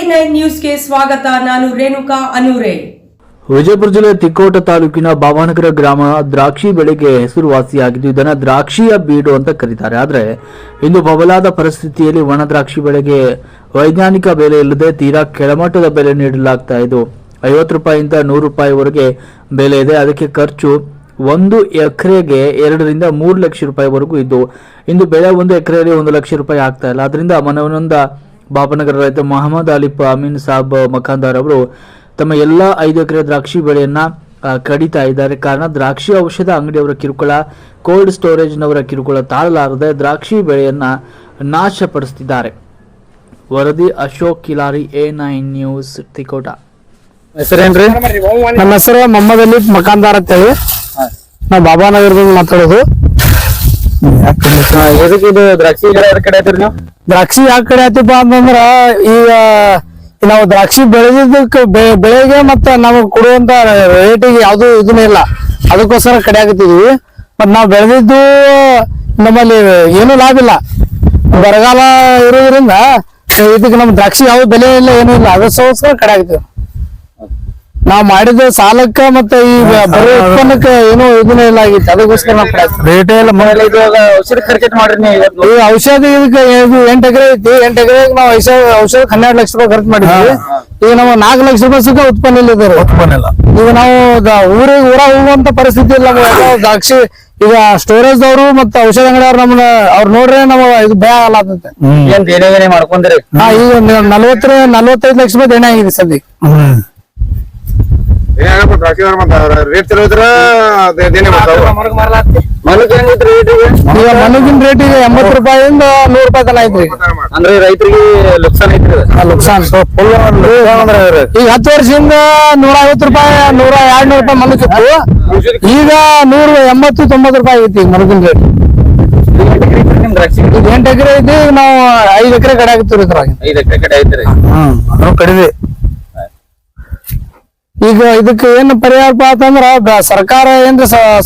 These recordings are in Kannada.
ನ್ಯೂಸ್ಗೆ ಸ್ವಾಗತ, ನಾನು ರೇಣುಕಾ ವಿಜಯಪುರ ಜಿಲ್ಲೆ ತಿಕ್ಕೋಟ ತಾಲೂಕಿನ ಭಾವನಗರ ಗ್ರಾಮ ದ್ರಾಕ್ಷಿ ಬೆಳೆಗೆ ಹೆಸರುವಾಸಿಯಾಗಿದ್ದು, ಇದನ್ನ ದ್ರಾಕ್ಷಿಯ ಬೀಡು ಅಂತ ಕರೀತಾರೆ. ಆದರೆ, ಇಂದು ಬಬಲಾದ ಪರಿಸ್ಥಿತಿಯಲ್ಲಿ ಒಣ ದ್ರಾಕ್ಷಿ ಬೆಳೆಗೆ ವೈಜ್ಞಾನಿಕ ಬೆಲೆ ಇಲ್ಲದೆ ತೀರಾ ಕೆಳಮಟ್ಟದ ಬೆಲೆ ನೀಡಲಾಗ್ತಾ ಇದು. ಐವತ್ತು ರೂಪಾಯಿಂದ ನೂರು ರೂಪಾಯಿವರೆಗೆ ಬೆಲೆ ಇದೆ. ಅದಕ್ಕೆ ಖರ್ಚು ಒಂದು ಎಕರೆಗೆ ಎರಡರಿಂದ ಮೂರು ಲಕ್ಷ ರೂಪಾಯಿವರೆಗೂ ಇದ್ದು, ಇಂದು ಬೆಳೆ ಒಂದು ಎಕರೆಯಲ್ಲಿ ಒಂದು ಲಕ್ಷ ರೂಪಾಯಿ ಆಗ್ತಾ ಇಲ್ಲ. ಅದರಿಂದ ಮನವನೊಂದ ಬಾಬನಗರ ರೈತ ಮೊಹಮ್ಮದ್ ಅಲಿಫ್ ಅಮೀನ್ ಸಾಬ್ ಮಖಾಂದಾರ್ ಅವರು ತಮ್ಮ ಎಲ್ಲ ಐದು ಎಕರೆ ದ್ರಾಕ್ಷಿ ಬೆಳೆಯನ್ನ ಕಡಿತಾ ಇದ್ದಾರೆ. ಕಾರಣ ದ್ರಾಕ್ಷಿ ಔಷಧ ಅಂಗಡಿಯವರ ಕಿರುಕುಳ ಕೋಲ್ಡ್ ಸ್ಟೋರೇಜ್ನವರ ಕಿರುಕುಳ ತಾಳಲಾರದೆ ದ್ರಾಕ್ಷಿ ಬೆಳೆಯನ್ನ ನಾಶಪಡಿಸುತ್ತಿದ್ದಾರೆ ವರದಿ Ashok Kilari A nine news Tikota ಹೆಸರೇನ್ರಿ? ನಮ್ಮ ಹೆಸರು ಮೊಹಮ್ಮದ್ ಅಲಿ ಮಕಾಂದಾರ್ ಅಂತೇಳಿ. ನಾವು ಬಾಬಾನಗರದಿಂದ ಮಾತಾಡೋದು. ಇದು ದ್ರಾಕ್ಷಿ ಗಿಡ ಕಡೆ ದ್ರಾಕ್ಷಿ ಯಾವ ಕಡೆ ಆಯ್ತಪ್ಪ ಅಂತಂದ್ರ ಈಗ ನಾವು ದ್ರಾಕ್ಷಿ ಬೆಳೆದಿದ್ದಕ್ಕೆ ಬೆಳೆಗೆ ಮತ್ತ ನಾವು ಕೊಡುವಂತ ರೇಟಿಗೆ ಯಾವ್ದು ಇದನ್ನ ಇಲ್ಲ. ಅದಕ್ಕೋಸ್ಕರ ಕಡೆ ಆಗತ್ತಿದ್ವಿ ಮತ್ ನಾವು ಬೆಳೆದಿದ್ದು ನಮ್ಮಲ್ಲಿ ಏನು ಲಾಭ ಇಲ್ಲ. ಬರಗಾಲ ಇರೋದ್ರಿಂದ ಇದಕ್ಕೆ ನಮ್ ದ್ರಾಕ್ಷಿ ಯಾವ ಬೆಲೆ ಇಲ್ಲ, ಏನೂ ಇಲ್ಲ. ಅದಕ್ಕೋಸ್ಕರ ಕಡೆ ಆಗ್ತೀವಿ ನಾವು ಮಾಡಿದ ಸಾಲಕ್ಕ ಮತ್ತೆ ಈ ಬರೋ ಉತ್ಪನ್ನಕ್ಕ ಏನೂ ಇದನ್ನ ಇಲ್ಲ ಆಗಿತ್ತು. ಅದಕ್ಕೋಸ್ಕರ. ರೇಟ್ ಇವಾಗ ಔಷಧ ಖರ್ಚು ಈ ಔಷಧಿ ಇದಕ್ಕೆ ಇದು ಎಂಟು ಎಕರೆ ಐತಿ. ಎಂಟು ಎಕರೆಗೆ ನಾವು ಔಷಧ ಔಷಧ ಹನ್ನೆರಡು ಲಕ್ಷ ರೂಪಾಯಿ ಖರ್ಚು ಮಾಡಿದ್ವಿ. ಈಗ ನಾವು ನಾಲ್ಕು ಲಕ್ಷ ರೂಪಾಯಿ ಸಿಕ್ಕ ಉತ್ಪನ್ನ ಇಲ್ಲ ಇದ್ದಾರೆ ಈಗ ನಾವು ದ- ಊರಿಗೆ ಊರ ಹೋಗುವಂತ ಪರಿಸ್ಥಿತಿ ಇಲ್ಲ. ದ್ರಾಕ್ಷಿ ಈಗ ಸ್ಟೋರೇಜ್ ದವರು ಮತ್ತೆ ಔಷಧ ಅಂಗಡಿಯವ್ರು ನಮ್ಮನ್ನ ಅವ್ರು ನೋಡ್ರೆ ನಾವು ಇದು ಭಯ ಅಲ್ಲ ಏನ್ ಬೇರೆ ಬೇರೆ ಮಾಡ್ಕೊಂಡ್ರಿ? ಹಾ ಈಗ ನಲ್ವತ್ತರ ನಲ್ವತ್ತೈದು ಲಕ್ಷ ರೂಪಾಯಿ ದೇಣೆ ಆಗಿದೆ ಸದ್ಯಕ್ಕೆ. ಏನಾಗಪ್ಪ ರೇಟ್ ಚಲೋ ಇದ್ರ ಅದೇನೇ ಬರ್ತಾವ ಮನಕ್ ಹೆಂಗೈತ್ರಿ ರೇಟ್ ಈಗ ಈಗ ಮನಗಿನ ರೇಟ್ ಈಗ ಎಂಬತ್ತು ರೂಪಾಯಿಂದ ನೂರು ರೂಪಾಯಿ ತನ ಐತ್ರಿ. ಅಂದ್ರೆ ರೈತರಿಗೆ ಲುಕ್ಸಾನ್ ಐತ್ರಿ. ಲುಕ್ಸಾನ್ ಫುಲ್ ಈಗ ಹತ್ತು ವರ್ಷದಿಂದ ನೂರ ಐವತ್ತು ರೂಪಾಯಿ ನೂರ ಎರಡ್ ನೂರು ರೂಪಾಯಿ ಮನಕ್ಕಿತ್ತು ಈಗ ನೂರ ಎಂಬತ್ತು ತೊಂಬತ್ತು ರೂಪಾಯಿ ಐತಿ ಈಗ ಮನಗಿನ ರೇಟ್ ಈಗ ಎಂಟ್ ಎಕ್ರೆ ಐತಿ ನಾವು ಐದು ಎಕರೆ ಕಡೆ ಆಗ್ತೀವಿ ಐದು ಐದ್ ಎಕರೆ ಕಡೆ ಐತ್ರಿ. ಕಡಿಮೆ. ಈಗ ಇದಕ್ಕೆ ಏನ್ ಪರಿಹಾರ ಅಂತಂದ್ರ ಸರ್ಕಾರ ಏನ್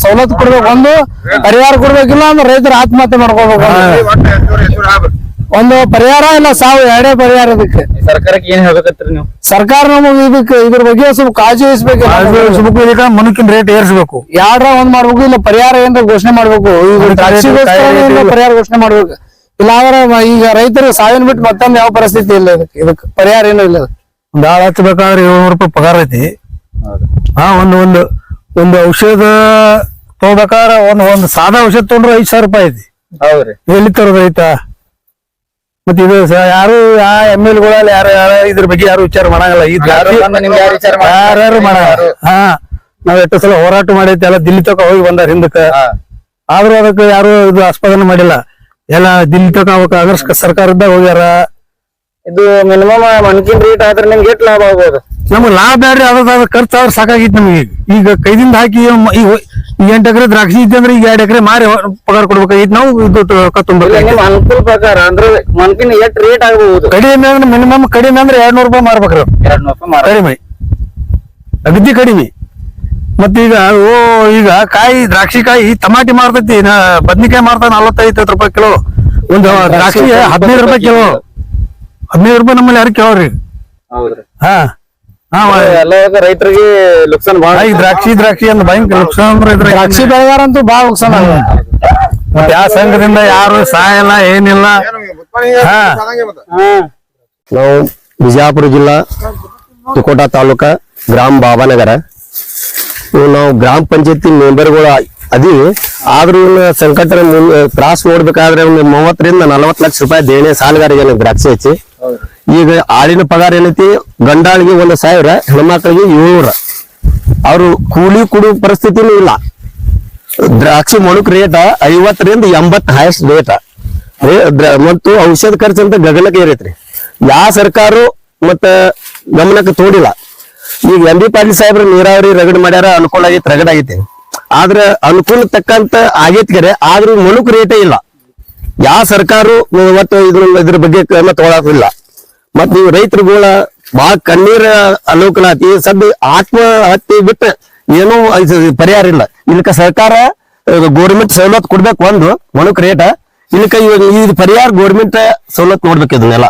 ಸವಲತ್ತು ಕೊಡ್ಬೇಕು ಒಂದು ಪರಿಹಾರ ಕೊಡ್ಬೇಕಿಲ್ಲ ಅಂದ್ರೆ ರೈತರು ಆತ್ಮಹತ್ಯೆ ಮಾಡ್ಕೋಬೇಕು ಒಂದು. ಪರಿಹಾರ ಇಲ್ಲ ಸಾವು ಎರಡೇ ಪರಿಹಾರ ಇದಕ್ಕೆ. ಸರ್ಕಾರಕ್ಕೆ ಏನ್ ಹೇಳ್ಬೇಕತ್ರಿ ನೀವು? ಸರ್ಕಾರ ನಮಗೆ ಇದಕ್ಕೆ ಇದ್ರ ಬಗ್ಗೆ ಸ್ವಲ್ಪ ಕಾಳಜಿ ವಹಿಸ್ಬೇಕು ಮನುಕಿನ ರೇಟ್ ಏರಿಸಬೇಕು. ಯಾರ ಒಂದ್ ಮಾಡ್ಬೇಕು ಇಲ್ಲ ಪರಿಹಾರ ಏನಾರ ಘೋಷಣೆ ಮಾಡ್ಬೇಕು. ಪರಿಹಾರ ಘೋಷಣೆ ಮಾಡ್ಬೇಕು. ಇಲ್ಲ ಅಂದ್ರೆ ಈಗ ರೈತರು ಸಾವಿನ ಬಿಟ್ಟು ಮತ್ತೊಂದು ಯಾವ ಪರಿಸ್ಥಿತಿ ಇಲ್ಲ ಇದಕ್ಕೆ. ಇದಕ್ಕೆ ಪರಿಹಾರ ಏನೂ ಇಲ್ಲ. ಒಂದ್ ಆಳ್ ಹಚ್ಚಬೇಕಾದ್ರೆ ಏಳ್ನೂರು ರೂಪಾಯಿ ಪಗಾರ ಐತಿ. ಹಾ ಒಂದು ಒಂದು ಒಂದು ಔಷಧ ತಗೋಬೇಕಾರ ಒಂದ್ ಒಂದು ಸಾದಾ ಔಷಧ ತಗೊಂಡ್ರೆ ಐದ್ ಸಾವಿರ ರೂಪಾಯಿ ಐತಿ. ಹೌದ್ರಿ. ಎಲ್ಲಿ ತರೋದು ರೈತ ಮತ್ತೆ ಇದು ಯಾರು ಯಾ ಎಂ ಎಲ್ಗಳಲ್ಲಿ ಯಾರು ಯಾರು ಇದ್ರ ಬಗ್ಗೆ ಯಾರು ವಿಚಾರ ಮಾಡಂಗಿಲ್ಲ. ಈ ಯಾರು ಮಾಡಲ್ಲ. ಹಾ ನಾವ್ ಎಷ್ಟು ಸಲ ಹೋರಾಟ ಮಾಡೈತಿ ಎಲ್ಲ ದಿಲ್ಲಿ ತಕ ಹೋಗಿ ಬಂದಾರ ಹಿಂದಕ್ಕ. ಆದ್ರೂ ಅದಕ್ಕೆ ಯಾರು ಇದು ಆಸ್ಪದನೆ ಮಾಡಿಲ್ಲ. ಎಲ್ಲ ದಿಲ್ಲಿ ತಕ ಅವಕ್ಕ ಅಗರ್ಸ್ ಸರ್ಕಾರದಾಗ ಹೋಗ್ಯಾರ. ಇದು ಮಿನಿಮಮ್ ಮನ್ಕಿನ್ ರೇಟ್ ಆದ್ರೆ ನಿಮ್ಗೆ ಎಷ್ಟು ಲಾಭ ಆಗ್ಬೋದು? ನಮ್ಗೆ ಲಾಭ ಬೇಡ್ರಿ ಅದ ಖರ್ಚು ಅವ್ರ ಸಾಕಾಗಿತ್ತು ನಮಗೆ ಈಗ. ಕೈದಿಂದ ಹಾಕಿ ಈಗ ಈಗ ಎಂಟು ಎಕರೆ ದ್ರಾಕ್ಷಿ ಇದ್ದೆ ಅಂದ್ರೆ ಈಗ ಎರಡ್ ಎಕರೆ ಮಾರಿ ಪಗಾರ್ ಕೊಡ್ಬೇಕಾಗಿತ್ತು ನಾವು ನಿಮ್ ಅನುಕೂಲ ಪ್ರಕಾರ ಅಂದ್ರೆ ಮನ್ಕಿನ ಎಷ್ಟ್ ರೇಟ್ ಆಗಬಹುದು? ಕಡಿಮೆ ಅಂದ್ರೆ ಮಿನಿಮಮ್ ಕಡಿಮೆ ಅಂದ್ರೆ ಎರಡ್ ನೂರು ರೂಪಾಯಿ ಮಾರ್ಬೇಕ್ರಿ ಅವ್ರು. ಎರಡ್ ನೂರು ರೂಪಾಯಿ ಮಾರ ಕಡಿಮೆ. ಅಗದಿ ಕಡಿಮೆ. ಮತ್ತೀಗ ಓ ಈಗ ಕಾಯಿ ದ್ರಾಕ್ಷಿ ಕಾಯಿ ತಮಾಟಿ ಮಾರ್ತೈತಿ. ಬದ್ನಿಕಾಯಿ ಮಾರ್ತಾ ನಲ್ವತ್ತೈದು ರೂಪಾಯಿ ಕಿಲೋ. ಒಂದು ದ್ರಾಕ್ಷಿ ಹದಿನೈದು ರೂಪಾಯಿ ಕಿಲೋ. ಹದಿನೈದು ರೂಪಾಯಿ ನಮ್ಮಲ್ಲಿ ಯಾರು ಕೇಳ್ರಿ? ಹಾ. ರೈತರಿಗೆ ಲುಕ್ಸಾನ್ ಬಾಳ ಈ ದ್ರಾಕ್ಷಿ ದ್ರಾಕ್ಷಿ ಅಂತ ಭಯಂಕರ ನುಕ್ಸಾನ್ ಅಂದ್ರೆ ದ್ರಾಕ್ಷಿ ಬೆಳೆಗಾರಂತೂ ಬಾಳ. ಮತ್ತೆ ಯಾವ ಸಂಘದಿಂದ ಯಾರು ಸಹಾಯ ಇಲ್ಲ ಏನಿಲ್ಲ ನಾವು ಬಿಜಾಪುರ ಜಿಲ್ಲಾ ತುಕೋಟಾ ತಾಲೂಕ ಗ್ರಾಮ ಬಾಬಾನಗರ. ಇವು ನಾವು ಗ್ರಾಮ ಪಂಚಾಯತಿ ಮೆಂಬರ್ಗಳು ಅದೀವಿ. ಆದ್ರೂ ಸಂಕಟ ತ್ರಾಸ್ ನೋಡ್ಬೇಕಾದ್ರೆ ಒಂದು ಮೂವತ್ತರಿಂದ ನಲವತ್ತು ಲಕ್ಷ ರೂಪಾಯಿ ದೇಣಿ ಸಾಲಗಾರಿಗೆ ದ್ರಾಕ್ಷಿ ಹಚ್ಚಿ. ಈಗ ಆಳಿನ ಪಗಾರ ಏನೈತಿ? ಗಂಡಾಳಿಗೆ ಒಂದು ಸಾವಿರ, ಹೆಣ್ಮಕ್ಳಿಗೆ ಏಳ್ನೂರ. ಅವ್ರು ಕೂಲಿ ಕೊಡುವ ಪರಿಸ್ಥಿತಿನೂ ಇಲ್ಲ. ದ್ರಾಕ್ಷಿ ಮೊಣಕ್ ರೇಟ್ ಐವತ್ತರಿಂದ ಎಂಬತ್ ಹೈಯೆಸ್ಟ್ ರೇಟ್ ಮತ್ತು ಔಷಧ ಖರ್ಚು ಅಂತ ಗಗನಕ್ಕೆ ಏರೈತ್ರಿ. ಯಾವ ಸರ್ಕಾರ ಮತ್ತ ಗಮನಕ್ಕೆ ತೋಡಿಲ್ಲ ಈಗ ಎಂ ಬಿ ಪಾಟೀಲ್ ಸಾಹೇಬ್ರ ನೀರಾವರಿ ರಗಡ್ ಮಾಡ್ಯಾರ, ಅನುಕೂಲ ಆಗೈತಿ, ರಗಡ್ ಆಗೈತಿ. ಆದ್ರ ಅನುಕೂಲ ತಕ್ಕಂತ ಆಗೈತಿ ಕರೆ, ಆದ್ರೂ ಮೊಣಕ್ ರೇಟೇ ಇಲ್ಲ. ಯಾವ ಸರ್ಕಾರ ಒಟ್ಟು ಇದ್ರ ಇದ್ರ ಬಗ್ಗೆ ಕ್ರಮ ತಗೊಳಕಿಲ್ಲ ಮತ್ ನೀವು ರೈತರುಗಳ ಬಹಳ ಕಣ್ಣೀರ ಅಲೋಕನಾತಿ ಸದ್ಯ ಆತ್ಮಹತ್ಯೆ ಬಿಟ್ಟು ಏನೂ ಪರಿಹಾರ ಇಲ್ಲ. ಇಲ್ಕ ಸರ್ಕಾರ ಗೌರ್ಮೆಂಟ್ ಸವಲತ್ತು ಕೊಡ್ಬೇಕು ಒಂದು ಒಣಕ್ ರೇಟ ಇಲ್ಕ ಇವಾಗ ಇದು ಪರಿಹಾರ ಗೌರ್ಮೆಂಟ್ ಸವಲತ್ತು ನೋಡ್ಬೇಕು ಇದನ್ನೆಲ್ಲ.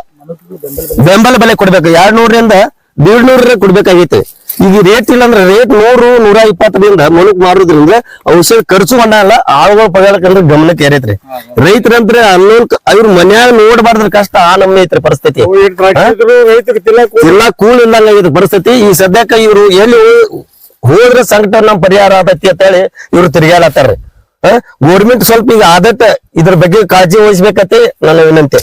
ಬೆಂಬಲ ಬೆಲೆ ಕೊಡ್ಬೇಕು. ಎರಡ್ ನೂರರಿಂದ ದೇಡ್ ನೂರ ಕೊಡ್ಬೇಕಾಗೈತೆ. ಈಗ ರೇಟ್ ಇಲ್ಲ ಅಂದ್ರೆ ರೇಟ್ ನೂರು ನೂರ ಇಪ್ಪತ್ತರಿಂದ ಮನುಕ್ ಮಾರುದ್ರಿಂದ ಔಷಧ ಖರ್ಚು ಮಾಡಲ್ಲ ಆಳುಗಳ ಪಗಾರಕ್ಕಂದ್ರೆ ಗಮನಕ್ಕೆ ಏರೈತ್ರಿ. ರೈತರಂದ್ರೆ ಅನ್ನೋನ್ ಅವ್ರ ಮನ್ಯಾಗ ನೋಡಬಾರ್ದ್ರ ಕಷ್ಟ ಆ ನಮ್ನೆ ಐತ್ರಿ ಪರಿಸ್ಥಿತಿ. ಎಲ್ಲಾ ಕೂಲ್ ಇಲ್ಲಂಗ ಆಗೈತೆ ಪರಿಸ್ಥಿತಿ. ಈ ಸದ್ಯಕ್ಕ ಇವ್ರು ಎಲ್ಲಿ ಹೋದ್ರ ಸಂಕಟ ನಮ್ ಪರಿಹಾರ ಆತೈತಿ ಅಂತ ಹೇಳಿ ಇವ್ರು ತಿರ್ಗಾಡತ್ತಾರ್ರಿ ಗೋರ್ಮೆಂಟ್ ಸ್ವಲ್ಪ ಈಗ ಆದಟ್ಟ ಇದ್ರ ಬಗ್ಗೆ ಕಾಳಜಿ ವಹಿಸ್ಬೇಕಂತೆ ನನ್ನ ವಿನಂತಿ.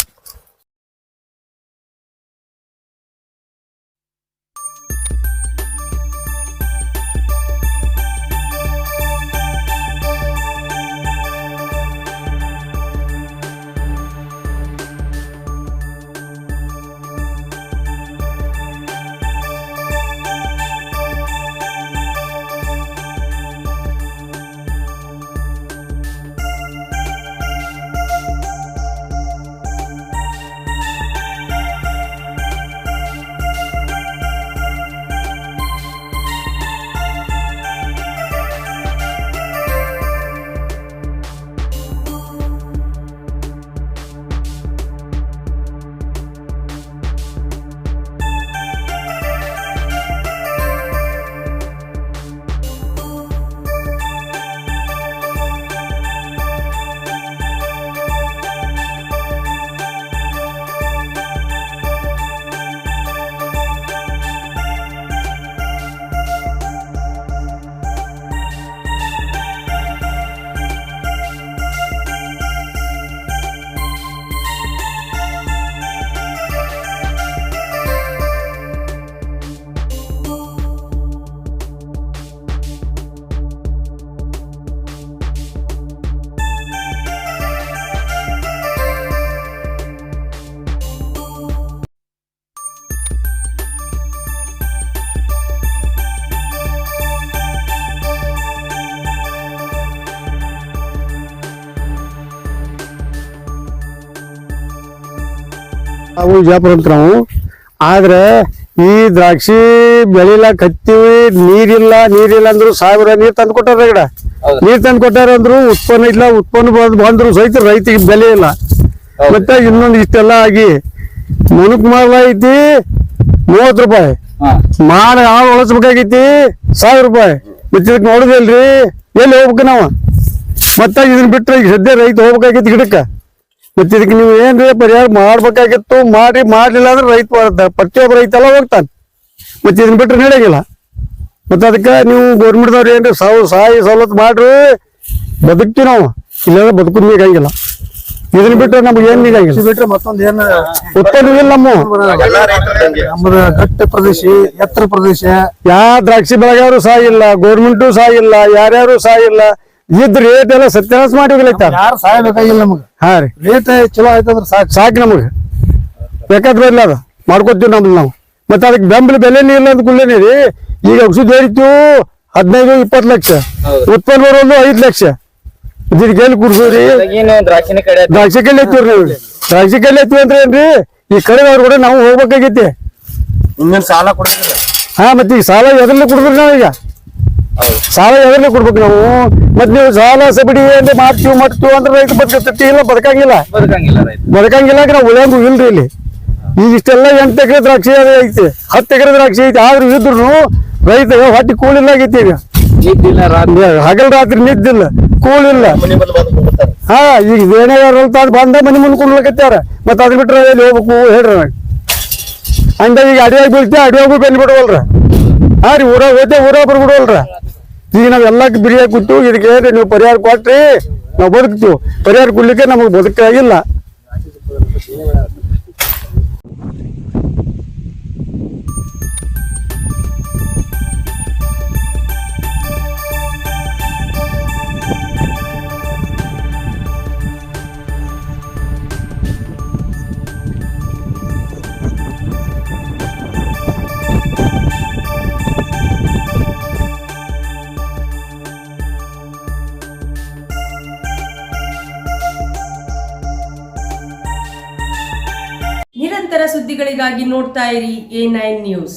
ನಾವು ವಿಜಯಪುರ ಅಂತ ನಾವು. ಆದ್ರೆ ಈ ದ್ರಾಕ್ಷಿ ಬೆಳಿಲ್ಲ ಕತ್ತಿವಿ ನೀರಿಲ್ಲ ನೀರಿಲ್ಲ ಅಂದ್ರು ಸಾವಿರ ನೀರ್ ತಂದು ಕೊಟ್ಟಾರ ಗಿಡ ನೀರ್ ತಂದು ಕೊಟ್ಟಾರ ಅಂದ್ರು ಉತ್ಪನ್ನ ಇಲ್ಲ ಉತ್ಪನ್ನ ಬಂದ್ ಬಂದ್ರು ಸಹಿತ ರೈತಿಗೆ ಬೆಲೆ ಇಲ್ಲ. ಮತ್ತೆ ಇನ್ನೊಂದು ಇಷ್ಟೆಲ್ಲ ಆಗಿ ಮುನುಕ್ ಮಾಲ ಐತಿ ಮೂವತ್ ರೂಪಾಯಿ. ಮಾಡ ಹಾಳು ಉಳಿಸ್ಬೇಕಾಗೈತಿ ಸಾವಿರ ರೂಪಾಯಿ. ಮತ್ತೆ ಇದಕ್ಕೆ ನೋಡುದಿಲ್ರಿ ಎಲ್ಲಿ ಹೋಗ್ಬೇಕು ನಾವು? ಮತ್ತೆ ಇದನ್ನ ಬಿಟ್ರೆ ಈಗ ಸದ್ಯ ರೈತ ಹೋಗ್ಬೇಕಾಗೈತಿ ಗಿಡಕ್ಕ. ಮತ್ತೆ ಇದಕ್ಕೆ ನೀವು ಏನ್ರಿ ಪರಿಹಾರ ಮಾಡ್ಬೇಕಾಗಿತ್ತು? ಮಾಡಿ ಮಾಡ್ಲಿಲ್ಲ ಅಂದ್ರೆ ರೈತ ಪ್ರತಿಯೊಬ್ಬ ರೈತ ಎಲ್ಲ ಹೋಗ್ತಾನೆ. ಮತ್ತೆ ಇದನ್ನ ಬಿಟ್ರೆ ನಡೆಯಂಗಿಲ್ಲ. ಮತ್ತೆ ಅದಕ್ಕೆ ನೀವು ಗೌರ್ಮೆಂಟ್ದವ್ರು ಏನ್ರಿ ಸಾವು ಸಹಾಯ ಸವಲತ್ತು ಮಾಡ್ರಿ. ಬದುಕ್ತೀವಿ ನಾವು. ಇಲ್ಲಾಂದ್ರೆ ಬದುಕುದ್ ಬೇಕಾಗಿಲ್ಲ ಇದನ್ನ ಬಿಟ್ರೆ ನಮ್ಗೆ ಏನ್ ಬೇಕಾಗಿಲ್ಲ ಬಿಟ್ರೆ ಮತ್ತೊಂದು ಏನು ಇಲ್ಲ ನಮ್ಮ. ನಮ್ಮದ ಘಟ್ಟ ಪ್ರದೇಶ ಎತ್ತರ ಪ್ರದೇಶ. ಯಾ ದ್ರಾಕ್ಷಿ ಬೆಳೆಗಾರು ಸಹ ಇಲ್ಲ ಗೌರ್ಮೆಂಟು ಸಹ ಇಲ್ಲ ಯಾರ್ಯಾರು ಸಹ ಇಲ್ಲ. ಇದ್ ರೇಟ್ ಎಲ್ಲ ಸತ್ಯಾನಾಶ ಮಾಡಿ ಯಾರು ಸಾಯಬೇಕಾಗಿಲ್ಲ ನಮಗ. ಹಾ ರೀ. ರೇಟ್ ಚಲೋ ಆಯ್ತಂದ್ರ ಸಾಕು. ಸಾಕು ನಮಗೆ. ಬೇಕಾದ್ರೆ ಇಲ್ಲ ಅದು. ಮಾಡ್ಕೊತೀವಿ ನಮ್ದು ನಾವು. ಮತ್ತೆ ಅದಕ್ಕೆ ಬೆಂಬಲ ಬೆಲೆನೇ ಇಲ್ಲ ಅಂತ ಕುಳ್ಳೇನೆ ರೀ. ಈಗ ಔಷಧ ಏರಿತು ಹದಿನೈದು ಇಪ್ಪತ್ತು ಲಕ್ಷ. ಉತ್ಪನ್ನ ಬರೋದು ಐದು ಲಕ್ಷ. ಇದಕ್ಕೆ ಎಲ್ಲಿ ಕುಡ್ಸೋರಿ ಕಡೆ ದ್ರಾಕ್ಷಿ ಕಲ್ಲಿ ಎತ್ತೀವ್ರಿ ನೀವು. ದ್ರಾಕ್ಷಿ ಕಲ್ಲಿ ಎತ್ತೀವಿ ಅಂದ್ರೆ ಏನ್ರಿ? ಈ ಕಡೆದವ್ರು ಕೂಡ ನಾವು ಹೋಗ್ಬೇಕಾಗೈತಿ. ಇನ್ನೇನ್ ಸಾಲ ಕೊಡ್ತೀರಿ ಹಾ ಮತ್ತೆ ಈ ಸಾಲ ಎದ್ರಲ್ಲಿ ಕೊಡ್ಬೇಕು ನಾವೀಗ. ಸಾಲ ಯಾವ್ದು ಕೊಡ್ಬೇಕು ನಾವು. ಮತ್ ನೀವು ಸಾಲ ಸಬಡಿ ಅಂದ್ರೆ ಮಾಡ್ತೀವಿ ಮಾಡ್ತೀವಿ ಅಂದ್ರೆ ರೈತ ಬದುಕತ್ತಿ. ಇಲ್ಲ ಬದುಕಂಗಿಲ್ಲ. ಬದುಕಂಗಿಲ್ಲ ನಾವು ಉಳಿಯಂಗು ಇಲ್ರಿ ಇಲ್ಲಿ. ಈಗ ಇಷ್ಟೆಲ್ಲ ಎಂಟು ಎಕರೆ ದ್ರಾಕ್ಷಿ ಐತಿ ಹತ್ತು ಎಕರೆ ದ್ರಾಕ್ಷಿ ಐತಿ. ಆದ್ರೂ ಇದ್ರು ರೈತ ಹೊಟ್ಟೆ ಕೂಲಿಲ್ಲ ಆಗೈತಿ ಈಗ ಹಗಲ್ ರಾತ್ರಿ ನಿದ್ದಿಲ್ಲ ಕೂಲಿಲ್ಲ. ಹಾ ಈಗ ಏನೇ ಬಂದ ಮನೆ ಮುಂದೆ ಕುಂಡ್ಲಕತ್ತಾರ ಮತ್ತೆ ಅದ್ ಬಿಟ್ರೆ ಎಲ್ಲಿ ಹೋಗ್ಬೇಕು ಹೇಳ್ರಿ ನನಗೆ. ಹಂಗ ಈಗ ಅಡಿಯಾಗಿ ಬೀಳ್ತಿ ಅಡಿಯಾಗೂ ಬೆನ್ ಬಿಡವಲ್ರ ಹಾ ರೀ ಊರಾಗ ಹೋಯ್ತೆ ಊರಾಗ ಬಿಡ್ಬಿಡವಲ್ರ ಈಗ ನಾವ್ ಎಲ್ಲಕ್ಕೆ ಬಿರಿಯಾಗಿ ಕೊಟ್ಟು ಇದಕ್ಕೆ ನೀವು ಪರಿಹಾರ ಕೊಟ್ರಿ, ನಾವು ಬದುಕ್ತೀವಿ. ಪರಿಹಾರ ಕೊಡ್ಲಿಕ್ಕೆ ನಮಗೆ ಬದುಕಾಗಿಲ್ಲ. ಸುದ್ದಿಗಳಿಗಾಗಿ ನೋಡ್ತಾ ಇರಿ ಎ ನೈನ್ ನ್ಯೂಸ್.